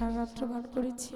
সারাত্র বার করেছি।